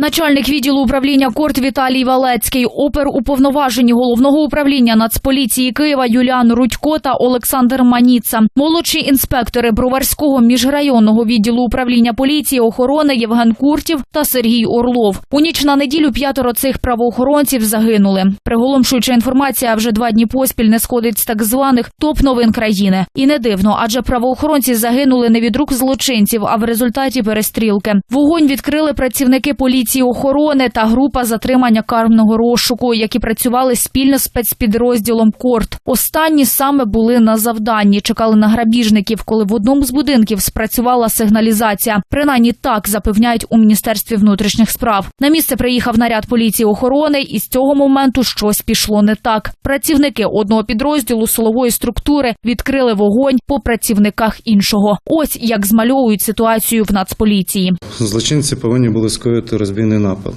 Начальник відділу управління корт Віталій Валецький, опер уповноважені головного управління Нацполіції Києва Юліан Рудько та Олександр Маніца, молодші інспектори Броварського міжрайонного відділу управління поліції охорони Євген Куртів та Сергій Орлов. У ніч на неділю п'ятеро цих правоохоронців загинули. Приголомшуюча інформація вже два дні поспіль не сходить з так званих топ новин країни. І не дивно, адже правоохоронці загинули не від рук злочинців, а в результаті перестрілки. Вогонь відкрили працівники поліції охорони та група затримання карного розшуку, які працювали спільно з спецпідрозділом Корт. Останні саме були на завданні, чекали на грабіжників, коли в одному з будинків спрацювала сигналізація. Принаймні так запевняють у міністерстві внутрішніх справ. На місце приїхав наряд поліції охорони, і з цього моменту щось пішло не так. Працівники одного підрозділу силової структури відкрили вогонь по працівниках іншого. Ось як змальовують ситуацію в нацполіції. Злочинці повинні були скоїти розбійний напад.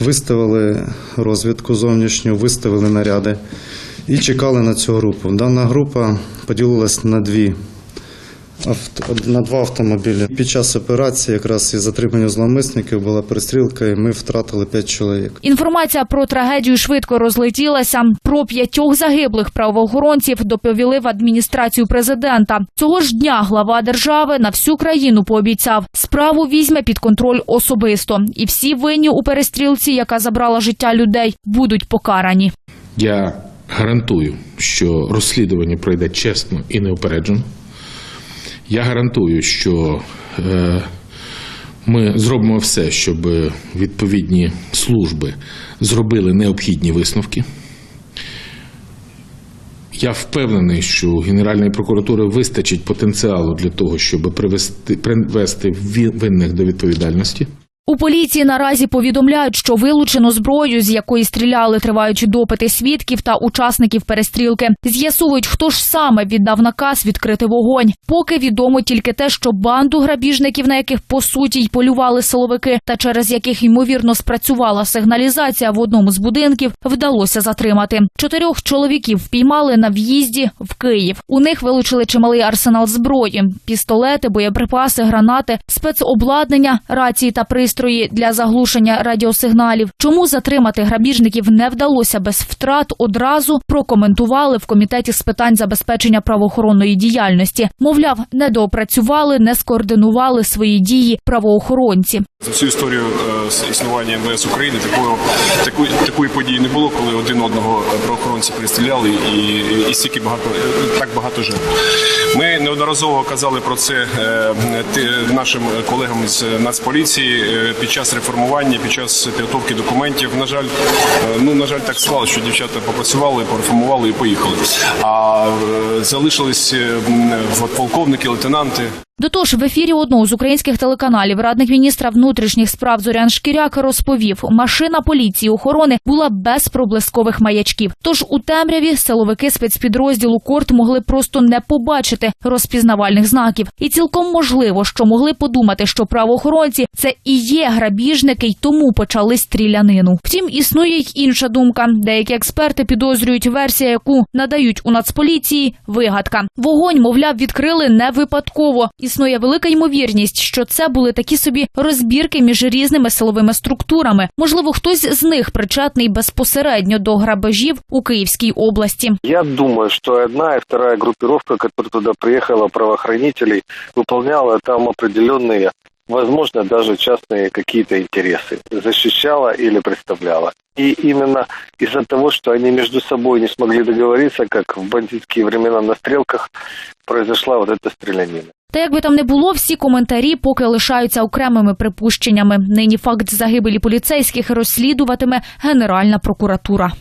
Виставили розвідку зовнішню, виставили наряди і чекали на цю групу. Дана група поділилась на дві. На два автомобілі. Під час операції, якраз із затримання зловмисників, була перестрілка, і ми втратили п'ять чоловік. Інформація про трагедію швидко розлетілася. Про п'ятьох загиблих правоохоронців доповіли в адміністрацію президента. Цього ж дня глава держави на всю країну пообіцяв, справу візьме під контроль особисто, і всі винні у перестрілці, яка забрала життя людей, будуть покарані. Я гарантую, що розслідування пройде чесно і неупереджено. Я гарантую, що е, ми зробимо все, щоб відповідні служби зробили необхідні висновки. Я впевнений, що у Генеральної прокуратури вистачить потенціалу для того, щоб привести, привести винних до відповідальності. У поліції наразі повідомляють, що вилучено зброю, з якої стріляли, тривають допити свідків та учасників перестрілки. З'ясовують, хто ж саме віддав наказ відкрити вогонь. Поки відомо тільки те, що банду грабіжників, на яких по суті й полювали силовики, та через яких ймовірно спрацювала сигналізація в одному з будинків, вдалося затримати. Чотирьох чоловіків впіймали на в'їзді в Київ. У них вилучили чималий арсенал зброї: пістолети, боєприпаси, гранати, спецобладнання, рації та пристрої для заглушення радіосигналів. Чому затримати грабіжників не вдалося без втрат? Одразу прокоментували в комітеті з питань забезпечення правоохоронної діяльності. Мовляв, не доопрацювали, не скоординували свої дії правоохоронці. За всю історію е, існування МВС України такого такої такої події не було, коли один одного правоохоронці перестріляли і, і, і стільки багато так багато жертв. Ми неодноразово казали про це е, нашим колегам з Нацполіції е, під час реформування, під час підготовки документів. На жаль, е, ну на жаль, так склалося, що дівчата попрацювали, пореформували і поїхали. А е, залишились в полковники, лейтенанти. До того ж, в ефірі одного з українських телеканалів радник міністра внутрішніх справ Зорян Шкіряк розповів, машина поліції охорони була без проблискових маячків. Тож у темряві силовики спецпідрозділу Корт могли просто не побачити розпізнавальних знаків. І цілком можливо, що могли подумати, що правоохоронці це і є грабіжники, й тому почали стрілянину. Втім, існує й інша думка. Деякі експерти підозрюють версія, яку надають у нацполіції вигадка. Вогонь, мовляв, відкрили не випадково. Існує велика ймовірність, що це були такі собі розбірки між різними силовими структурами. Можливо, хтось з них причетний безпосередньо до грабежів у Київській області. Я думаю, що одна і вторая группировка, яка туди приїхала правоохранителей, виконувала там определенные, возможно, даже частные какие-то интересы, защищала или представляла. И именно из-за того, что они между собой не смогли договориться, как в бандитские времена на стрелках, произошла вот эта стрелянина. Та як би там не було, всі коментарі поки лишаються окремими припущеннями. Нині факт загибелі поліцейських розслідуватиме Генеральна прокуратура.